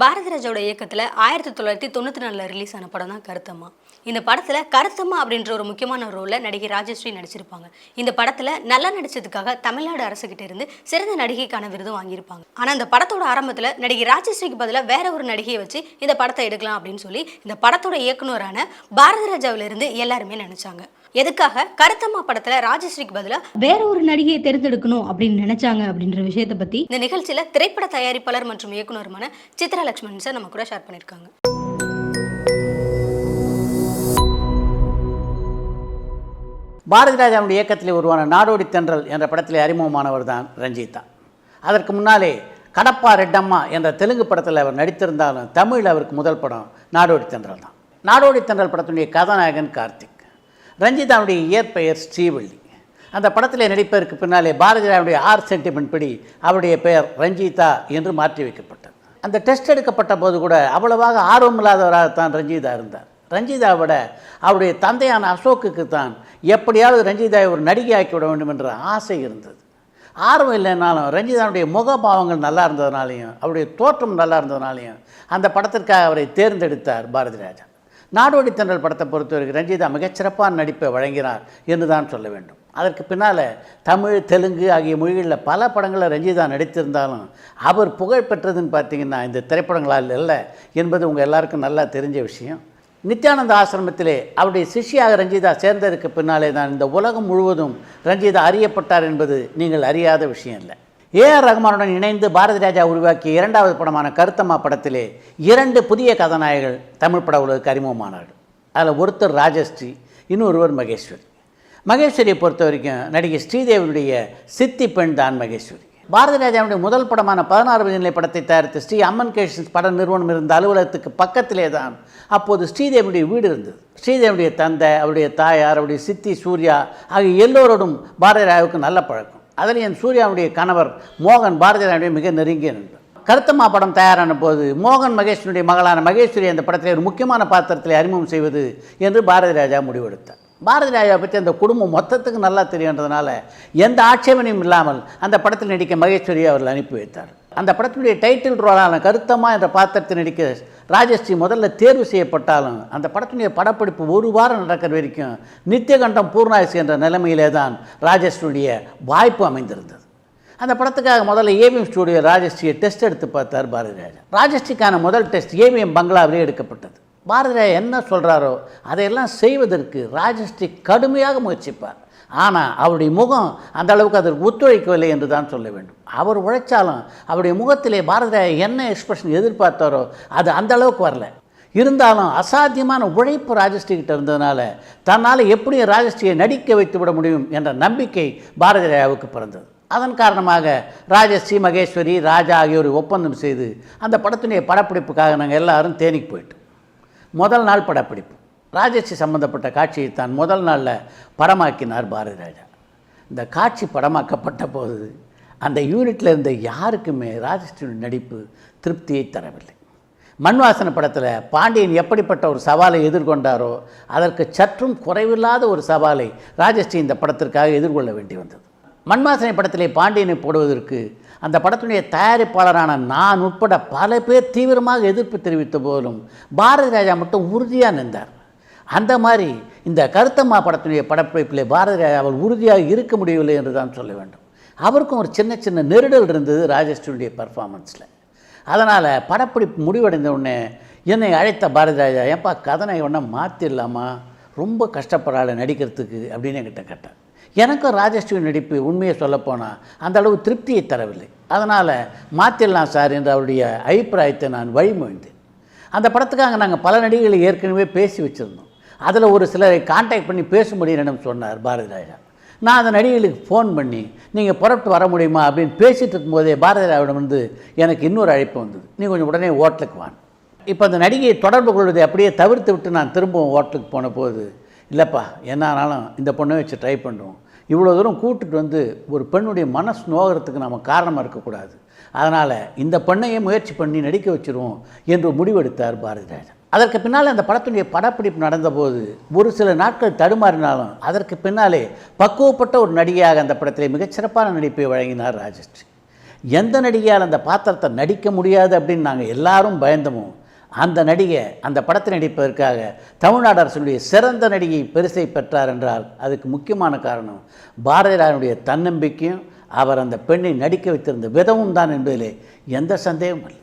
பாரதிராஜோட இயக்கத்தில் ஆயிரத்தி தொள்ளாயிரத்தி தொண்ணூற்றி நாலில் ரிலீஸ் ஆன படம் தான் கருத்தம்மா. இந்த படத்தில் கருத்தம்மா அப்படின்ற ஒரு முக்கியமான ரோலில் நடிகை ராஜஸ்ரீ நடிச்சிருப்பாங்க. இந்த படத்தில் நல்லா நடிச்சதுக்காக தமிழ்நாடு அரசுகிட்ட இருந்து சிறந்த நடிகைக்கான விருதும் வாங்கியிருப்பாங்க. ஆனால் இந்த படத்தோட ஆரம்பத்தில் நடிகை ராஜஸ்ரீக்கு பதிலாக வேற ஒரு நடிகையை வச்சு இந்த படத்தை எடுக்கலாம் அப்படின்னு சொல்லி இந்த படத்தோட இயக்குனரான பாரதிராஜாவிலிருந்து எல்லாருமே நினச்சாங்க. எதுக்காக? கருத்தம்மா படத்துல ராஜஸ்ரீக்கு பதிலா வேற ஒரு நடிகையை தேர்ந்தெடுக்கணும் அப்படின்னு நினைச்சாங்க அப்படின்ற விஷயத்தை பத்தி இந்த நிகழ்ச்சியில திரைப்பட தயாரிப்பாளர் மற்றும் இயக்குனருமான சித்ரா லட்சுமணன் சார் நம்ம கூட ஷேர் பண்ணிருக்காங்க பாரதிராஜாவுடைய இயக்கத்தில் உருவான நாடோடி தென்றல் என்ற படத்தில் அறிமுகமானவர் தான் ரஞ்சிதா அதற்கு முன்னாலே கடப்பா ரெட்டம்மா என்ற தெலுங்கு படத்தில் அவர் நடித்திருந்தாலும் தமிழில் அவருக்கு முதல் படம் நாடோடி தென்றல் தான். நாடோடி தென்றல் படத்தினுடைய கதாநாயகன் கார்த்திக். ரஞ்சிதாவுடைய இயற்பெயர் ஸ்ரீவள்ளி. அந்த படத்தில் நடிப்பதற்கு பின்னாலே பாரதியாருடைய ஆர் சென்டிமெண்ட் படி அவருடைய பெயர் ரஞ்சிதா என்று மாற்றி வைக்கப்பட்டது. அந்த டெஸ்ட் எடுக்கப்பட்ட போது கூட அவ்வளவாக ஆர்வமில்லாதவராகத்தான் ரஞ்சிதா இருந்தார். ரஞ்சிதாவோட விட அவருடைய தந்தையான அசோக்குக்கு தான் எப்படியாவது ரஞ்சிதாவை ஒரு நடிகை ஆக்கி விட வேண்டும் என்ற ஆசை இருந்தது. ஆர்வம் இல்லைனாலும் ரஞ்சிதாவுடைய முகபாவங்கள் நல்லா இருந்ததுனாலையும் அவருடைய தோற்றம் நல்லா இருந்ததுனாலையும் அந்த படத்திற்காக அவரை தேர்ந்தெடுத்தார் பாரதிராஜா நாடோடி தென்றல் படத்தை பொறுத்தவரைக்கும் ரஞ்சிதா மிகச்சிறப்பான நடிப்பை வழங்கினார் என்று தான் சொல்ல வேண்டும். அதற்கு பின்னால் தமிழ் தெலுங்கு ஆகிய மொழிகளில் பல படங்களில் ரஞ்சிதா நடித்திருந்தாலும் அவர் புகழ் பெற்றதுன்னு பார்த்தீங்கன்னா இந்த திரைப்படங்களால் இல்லை என்பது உங்கள் எல்லாருக்கும் நல்லா தெரிஞ்ச விஷயம். நித்யானந்த ஆசிரமத்திலே அவருடைய சிஷ்யாக ரஞ்சிதா சேர்ந்ததற்கு பின்னாலே தான் இந்த உலகம் முழுவதும் ரஞ்சிதா அறியப்பட்டார் என்பது நீங்கள் அறியாத விஷயம் இல்லை. ஏ ஆர் ரஹ்மானுடன் இணைந்து பாரதி ராஜா உருவாக்கிய இரண்டாவது படமான கருத்தம்மா படத்திலே இரண்டு புதிய கதாநாயகர்கள் தமிழ் பட உலகுக்கு அறிமுகமானார்கள். அதில் ஒருத்தர் ராஜஸ்ரீ இன்னொருவர் மகேஸ்வரி. மகேஸ்வரியை பொறுத்த வரைக்கும் நடிகை ஸ்ரீதேவியுடைய சித்தி பெண் தான் மகேஸ்வரி. பாரதி ராஜாவுடைய முதல் படமான பதினாறு நிலை படத்தை தயாரித்த ஸ்ரீ அம்மன் கேஷன்ஸ் பட நிறுவனம் இருந்த அலுவலகத்துக்கு பக்கத்திலே தான் அப்போது ஸ்ரீதேவியுடைய வீடு இருந்தது. ஸ்ரீதேவியுடைய தந்தை அவருடைய தாயார் அவருடைய சித்தி சூர்யா ஆகிய எல்லோரோடும் பாரதி ராஜாவுக்கு நல்ல பழக்கம். அதில் என் சூர்யாவுடைய கணவர் மோகன் பாரதியாருடைய மிக நெருங்கிய நண்பர். கருத்தம்மா படம் தயாரான போது மோகன் மகேஷனுடைய மகளான மகேஸ்வரி அந்த படத்தில் ஒரு முக்கியமான பாத்திரத்தில் அறிமுகம் செய்வது என்று பாரதி ராஜா முடிவெடுத்தார். பாரதி ராஜா பற்றி அந்த குடும்பம் மொத்தத்துக்கு நல்லா தெரியுன்றதுனால எந்த ஆட்சேபனையும் இல்லாமல் அந்த படத்தில் நடிக்க மகேஸ்வரியை அவர்கள் அனுப்பி வைத்தார். அந்த படத்தினுடைய டைட்டில் ரோலான கருத்தம்மா என்ற பாத்திரத்தில் நடிக்க ராஜஸ்ரீ முதல்ல தேர்வு செய்யப்பட்டாலும் அந்த படத்தினுடைய படப்பிடிப்பு ஒரு வாரம் நடக்கிற வரைக்கும் நித்தியகண்டம் பூர்ணாயுசு என்ற நிலைமையிலே தான் ராஜஸ்ரீயுடைய வாய்ப்பு அமைந்திருந்தது. அந்த படத்துக்காக முதல்ல ஏவிஎம் ஸ்டூடியோ ராஜஸ்ரீயை டெஸ்ட் எடுத்து பார்த்தார் பாரதி ராஜா ராஜஸ்ரீக்கான முதல் டெஸ்ட் ஏவிஎம் பங்களாவிலே எடுக்கப்பட்டது. பாரதி ராஜா என்ன சொல்கிறாரோ அதையெல்லாம் செய்வதற்கு ராஜஸ்ரீ கடுமையாக முயற்சிப்பார். ஆனால் அவருடைய முகம் அந்த அளவுக்கு அதற்கு ஒத்துழைக்கவில்லை என்று தான் சொல்ல வேண்டும். அவர் உழைச்சாலும் அவருடைய முகத்திலே பாரத என்ன எக்ஸ்பிரஷன் எதிர்பார்த்தாரோ அது அந்த அளவுக்கு வரல. இருந்தாலும் அசாத்தியமான உழைப்பு ராஜஸ்ரீகிட்ட இருந்ததுனால தன்னால் எப்படியும் ராஜஸ்ரீயை நடிக்க வைத்து விட முடியும் என்ற நம்பிக்கை பாரதி ராஜாவுக்கு பிறந்தது. அதன் காரணமாக ராஜஸ்ரீ மகேஸ்வரி ராஜா ஆகியோரை ஒப்பந்தம் செய்து அந்த படத்தினுடைய படப்பிடிப்புக்காக நாங்கள் எல்லாரும் தேனிக்கு போயிட்டோம். முதல் நாள் படப்பிடிப்பு. ராஜஸ்ரீ சம்பந்தப்பட்ட காட்சியை தான் முதல் நாளில் படமாக்கினார் பாரதி ராஜா இந்த காட்சி படமாக்கப்பட்ட போது அந்த யூனிட்டில் இருந்த யாருக்குமே ராஜஸ்ரீயின் நடிப்பு திருப்தியை தரவில்லை. மண்வாசன படத்தில் பாண்டியன் எப்படிப்பட்ட ஒரு சவாலை எதிர்கொண்டாரோ அதற்கு சற்றும் குறைவில்லாத ஒரு சவாலை ராஜஸ்ரீ இந்த படத்திற்காக எதிர்கொள்ள வேண்டி வந்தது. மண்வாசனை படத்திலே பாண்டியனை போடுவதற்கு அந்த படத்தினுடைய தயாரிப்பாளரான நான் உட்பட பல பேர் தீவிரமாக எதிர்ப்பு தெரிவித்த போதிலும் பாரதி ராஜா மட்டும் உறுதியாக நின்றார். அந்த மாதிரி இந்த கருத்தம்மா படத்தினுடைய படப்பிடிப்பிலே பாரதி ராஜா உறுதியாக இருக்க முடியவில்லை என்று தான் சொல்ல வேண்டும். அவருக்கும் ஒரு சின்ன சின்ன நெருடல் இருந்தது ராஜஸ்ரீனுடைய பர்ஃபார்மன்ஸில் அதனால் படப்பிடிப்பு முடிவடைந்த உடனே என்னை அழைத்த பாரதி ராஜா ஏப்பா கதனை ஒன்றா மாற்றிடலாமா ரொம்ப கஷ்டப்படுறாள் நடிக்கிறதுக்கு அப்படின்னு என்கிட்ட கேட்டேன் எனக்கும் ராஜஸ்ரீ நடிப்பு உண்மையை சொல்லப்போனால் அந்த அளவு திருப்தியை தரவில்லை. அதனால் மாற்றிடலாம் சார் என்று அவருடைய அபிப்பிராயத்தை நான் வழிமொழிந்தேன். அந்த படத்துக்காக நாங்கள் பல நடிகைகளை ஏற்கனவே பேசி வச்சுருந்தோம். அதில் ஒரு சிலரை காண்டாக்ட் பண்ணி பேசும்படி என்னிடம் சொன்னார் பாரதி ராஜா நான் அந்த நடிகைகளுக்கு ஃபோன் பண்ணி நீங்கள் புறப்பட்டு வர முடியுமா? அப்படின்னு பேசிகிட்டு இருக்கும்போதே பாரதி ராஜாவிடம் வந்து எனக்கு இன்னொரு அழைப்பு வந்தது. நீ கொஞ்சம் உடனே ஓட்டலுக்கு வான் இப்போ அந்த நடிகையை தொடர்பு கொள்வதை அப்படியே தவிர்த்து விட்டு நான் திரும்பவும் ஓட்டலுக்கு போன போது இல்லைப்பா என்ன ஆனாலும் இந்த பொண்ணை வச்சு ட்ரை பண்ணுறோம் இவ்வளோ தூரம் கூட்டுட்டு வந்து ஒரு பெண்ணுடைய மனசு நோகிறதுக்கு நம்ம காரணமாக இருக்கக்கூடாது. அதனால் இந்த பெண்ணையே முயற்சி பண்ணி நடிக்க வச்சுருவோம் என்று முடிவெடுத்தார் பாரதிராஜன் அதற்கு பின்னால் அந்த படத்துடைய படப்பிடிப்பு நடந்தபோது ஒரு சில நாட்கள் தடுமாறினாலும் அதற்கு பின்னாலே பக்குவப்பட்ட ஒரு நடிகையாக அந்த படத்திலே மிகச்சிறப்பான நடிப்பை வழங்கினார் ராஜஸ்ரீ. எந்த நடிகையால் அந்த பாத்திரத்தை நடிக்க முடியாது அப்படின்னு நாங்கள் எல்லாரும் பயந்தமோ அந்த நடிகை அந்த படத்தை நடிப்பதற்காக தமிழ்நாடு அரசினுடைய சிறந்த நடிகை பரிசை பெற்றார் என்றால் அதுக்கு முக்கியமான காரணம் பாரதியாரனுடைய தன்னம்பிக்கையும் அவர் அந்த பெண்ணை நடிக்க வைத்திருந்த விதமும் தான் என்பதிலே எந்த சந்தேகமும் இல்லை.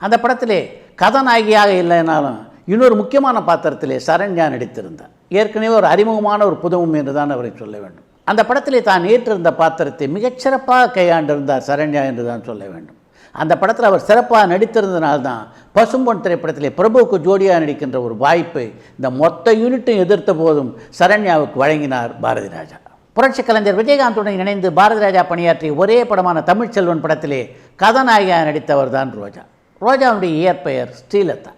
அந்த படத்திலே கதாநாயகியாக இல்லைனாலும் இன்னொரு முக்கியமான பாத்திரத்திலே சரண்யா நடித்திருந்தார். ஏற்கனவே ஒரு அறிமுகமான ஒரு புதுவும் என்று தான் அவரை சொல்ல வேண்டும். அந்த படத்திலே தான் ஏற்றிருந்த பாத்திரத்தை மிகச்சிறப்பாக கையாண்டிருந்தார் சரண்யா என்று தான் சொல்ல வேண்டும். அந்த படத்தில் அவர் சிறப்பாக நடித்திருந்தனால்தான் பசும்பொன் திரைப்படத்திலே பிரபுவுக்கு ஜோடியாக நடிக்கின்ற ஒரு வாய்ப்பை இந்த மொத்த யூனிட்டும் எதிர்த்த போதும் சரண்யாவுக்கு வழங்கினார் பாரதி ராஜா. புரட்சி கலைஞர் விஜயகாந்துடன் இணைந்து பாரதி ராஜா பணியாற்றிய ஒரே படமான தமிழ்ச்செல்வன் படத்திலே கதாநாயகியாக நடித்தவர் தான் ரோஜா. ரோஜாவுடைய இயற்பெயர் ஸ்ரீலதா.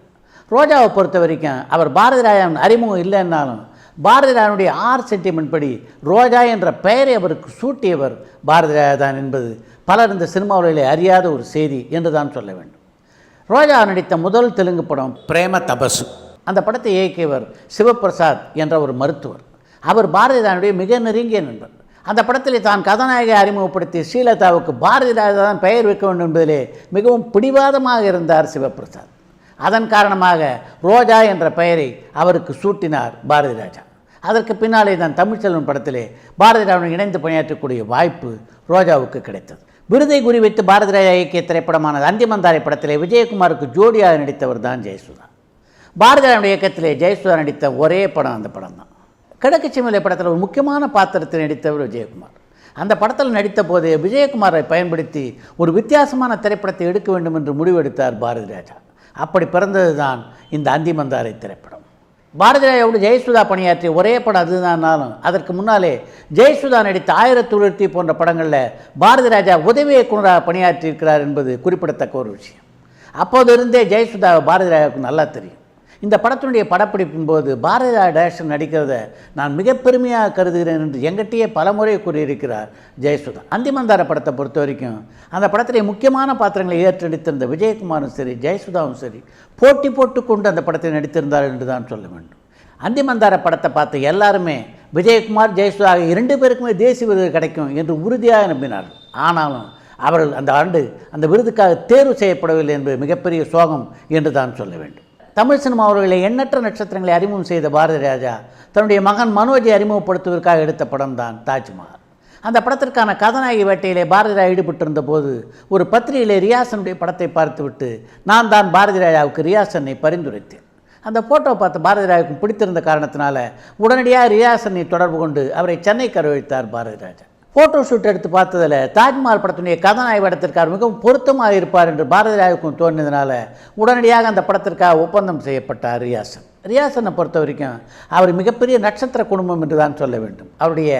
ரோஜாவை பொறுத்த வரைக்கும் அவர் பாரதி ராஜாவின் அறிமுகம் இல்லைன்னாலும் பாரதிராஜனுடைய ஆர் சென்டிமெண்ட் படி ரோஜா என்ற பெயரை அவருக்கு சூட்டியவர் பாரதி ராஜா தான் என்பது பலர் இந்த சினிமாவிலே அறியாத ஒரு செய்தி என்று தான் சொல்ல வேண்டும். ரோஜா நடித்த முதல் தெலுங்கு படம் பிரேம தபசு. அந்த படத்தை இயக்கியவர் சிவபிரசாத் என்ற ஒரு மருத்துவர். அவர் பாரதிதானுடைய மிக நெருங்கிய நண்பர். அந்த படத்திலே தான் கதாநாயகை அறிமுகப்படுத்தி ஸ்ரீலதாவுக்கு பாரதி ராஜா தான் பெயர் வைக்க வேண்டும் என்பதிலே மிகவும் பிடிவாதமாக இருந்தார் சிவபிரசாத். அதன் காரணமாக ரோஜா என்ற பெயரை அவருக்கு சூட்டினார் பாரதி ராஜா. அதற்கு பின்னாலே தான் தமிழ்ச்செல்வன் படத்திலே பாரதிராஜன் இணைந்து பணியாற்றக்கூடிய வாய்ப்பு ரோஜாவுக்கு கிடைத்தது. விருதை குறிவைத்து பாரதி ராஜா இயக்கிய திரைப்படமான அந்திமந்தாரை படத்திலே விஜயகுமாருக்கு ஜோடியாக நடித்தவர் தான் ஜெயசுதா. பாரதிராஜனுடைய இயக்கத்திலே ஜெயசுதா நடித்த ஒரே படம் அந்த படம் தான் கிழக்கு சிமலை படத்தில் ஒரு முக்கியமான பாத்திரத்தை நடித்தவர் விஜயகுமார். அந்த படத்தில் நடித்த போது விஜயகுமாரை பயன்படுத்தி ஒரு வித்தியாசமான திரைப்படத்தை எடுக்க வேண்டும் என்று முடிவெடுத்தார் பாரதி ராஜா. அப்படி பிறந்தது தான் இந்த அந்திமந்தாரை திரைப்படம். பாரதி ராஜாவோடு ஜெயசுதா பணியாற்றிய ஒரே படம் அதுதான்னாலும் அதற்கு முன்னாலே ஜெயசுதா நடித்த ஆயிரத்து போன்ற படங்களில் பாரதி ராஜா உதவி இயக்குனராக பணியாற்றியிருக்கிறார் என்பது குறிப்பிடத்தக்க ஒரு விஷயம். அப்போதிருந்தே ஜெயசுதா பாரதி ராஜாவுக்கு நல்லா தெரியும். இந்த படத்தினுடைய படப்பிடிப்பின் போது பாரதியா டேரக்ஷன் நடிக்கிறத நான் மிக பெருமையாக கருதுகிறேன் என்று எங்கிட்டயே பலமுறை கூறியிருக்கிறார் ஜெயசுதா. அந்திமந்தார படத்தை பொறுத்த வரைக்கும் அந்த படத்திலே முக்கியமான பாத்திரங்களை ஏற்று நடித்திருந்த விஜயகுமாரும் சரி ஜெயசுதாவும் சரி போட்டி போட்டுக்கொண்டு அந்த படத்தை நடித்திருந்தார் என்று தான் சொல்ல வேண்டும். அந்திமந்தார படத்தை பார்த்த எல்லாருமே விஜயகுமார் ஜெயசுதா இரண்டு பேருக்குமே தேசிய விருது கிடைக்கும் என்று உறுதியாக நம்பினார்கள். ஆனாலும் அவர்கள் அந்த ஆண்டு அந்த விருதுக்காக தேர்வு செய்யப்படவில்லை என்பது மிகப்பெரிய சோகம் என்று தான் சொல்ல வேண்டும். தமிழ் சினிமா அவர்களை எண்ணற்ற நட்சத்திரங்களை அறிமுகம் செய்த பாரதி ராஜா தன்னுடைய மகன் மனோஜை அறிமுகப்படுத்துவதற்காக எடுத்த படம் தான் தாஜ்மஹால். அந்த படத்திற்கான கதாநாயகி வேட்டையிலே பாரதி ராஜா ஈடுபட்டிருந்த போது ஒரு பத்திரிகையிலே ரியாசனுடைய படத்தை பார்த்துவிட்டு நான் தான் பாரதி ராஜாவுக்கு ரியாசனை பரிந்துரைத்தேன். அந்த ஃபோட்டோ பார்த்து பாரதி ராஜாவுக்கு பிடித்திருந்த காரணத்தினால உடனடியாக ரியாசனை தொடர்பு கொண்டு அவரை சென்னை கருவழித்தார் பாரதி ராஜா. ஃபோட்டோ ஷூட் எடுத்து பார்த்ததில் தாஜ்மஹால் படத்தினுடைய கதாநாயக படத்திற்காக மிகவும் பொருத்தமாக இருப்பார் என்று பாரதி ராஜாவுக்கும் தோன்றியதுனால உடனடியாக அந்த படத்திற்காக ஒப்பந்தம் செய்யப்பட்டார் ரியாசன். ரியாசனை பொறுத்த வரைக்கும் அவர் மிகப்பெரிய நட்சத்திர குடும்பம் என்று தான் சொல்ல வேண்டும். அவருடைய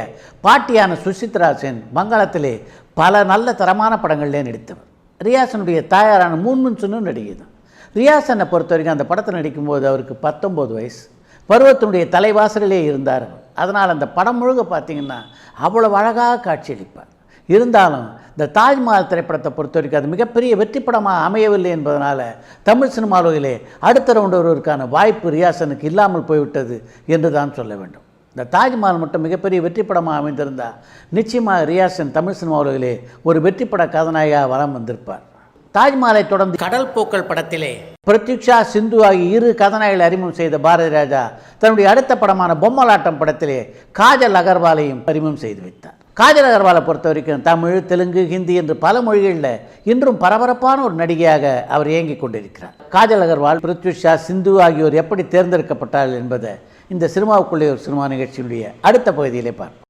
பாட்டியான சுசித்ரா சென் வங்காளத்திலே பல நல்ல தரமான படங்களிலே நடித்தவர். ரியாசனுடைய தாயாரான மூன்முன் சுன்னு நடிகை தான். ரியாசனை பொறுத்த வரைக்கும் அந்த படத்தில் நடிக்கும்போது அவருக்கு பத்தொம்போது வயசு. பருவத்தினுடைய தலைவாசலிலே இருந்தார் அதனால் அந்த படம் முழுக்க பார்த்தீங்கன்னா அவ்வளோ அழகாக காட்சியளிப்பார். இருந்தாலும் இந்த தாஜ்மஹால் திரைப்படத்தை பொறுத்த வரைக்கும் அது மிகப்பெரிய வெற்றி படமாக அமையவில்லை என்பதனால் தமிழ் சினிமாவிலே அடுத்த ரவுண்டு வாய்ப்பு ரியாசனுக்கு இல்லாமல் போய்விட்டது என்று தான் சொல்ல வேண்டும். இந்த தாஜ்மஹால் மட்டும் மிகப்பெரிய வெற்றி படமாக அமைந்திருந்தால் நிச்சயமாக ரியாசன் தமிழ் சினிமா உலகிலே ஒரு வெற்றி பட கதாநாயகியாக வந்திருப்பார். தாஜ்மஹாலை தொடர்ந்து கடல் போக்கல் படத்திலே பிரத்யுக்ஷா சிந்து ஆகிய இரு கதநாயகளை அறிமுகம் செய்த பாரதி ராஜா தன்னுடைய அடுத்த படமான பொம்மலாட்டம் படத்திலே காஜல் அகர்வாலையும் அறிமுகம் செய்து வைத்தார். காஜல் அகர்வாலை பொறுத்த வரைக்கும் தமிழ் தெலுங்கு ஹிந்தி என்று பல மொழிகளில் இன்றும் பரபரப்பான ஒரு நடிகையாக அவர் இயங்கிக் கொண்டிருக்கிறார். காஜல் அகர்வால் பிருத்விஷா சிந்து ஆகியோர் எப்படி தேர்ந்தெடுக்கப்பட்டார்கள் என்பதை இந்த சினிமாவுக்குள்ளே ஒரு சினிமா நிகழ்ச்சியினுடைய அடுத்த பகுதியிலே பார்ப்போம்.